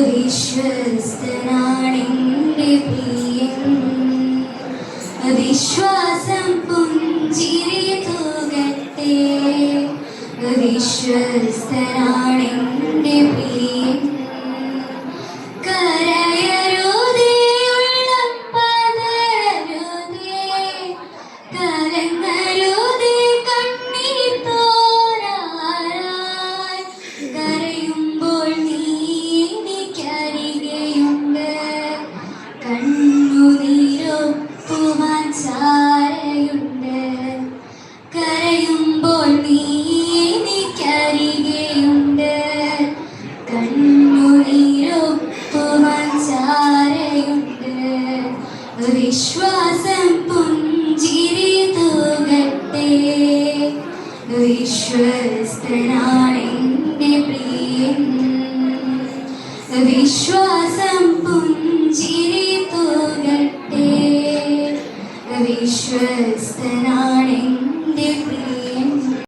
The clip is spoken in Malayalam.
വിശ്വസ്തനാണെന്റെ പ്രിയൻ. വിശ്വാസം പുഞ്ചിരി തൂകട്ടെ. വിശ്വസ്തനാണെന്റെ വിശ്വാസം പുഞ്ചിരി തൂകട്ടെ. വിശ്വസ്തനാണെന്റെ പ്രിയൻ. വിശ്വാസം പുഞ്ചിരി തൂകട്ടെ. വിശ്വസ്തനാണെന്റെ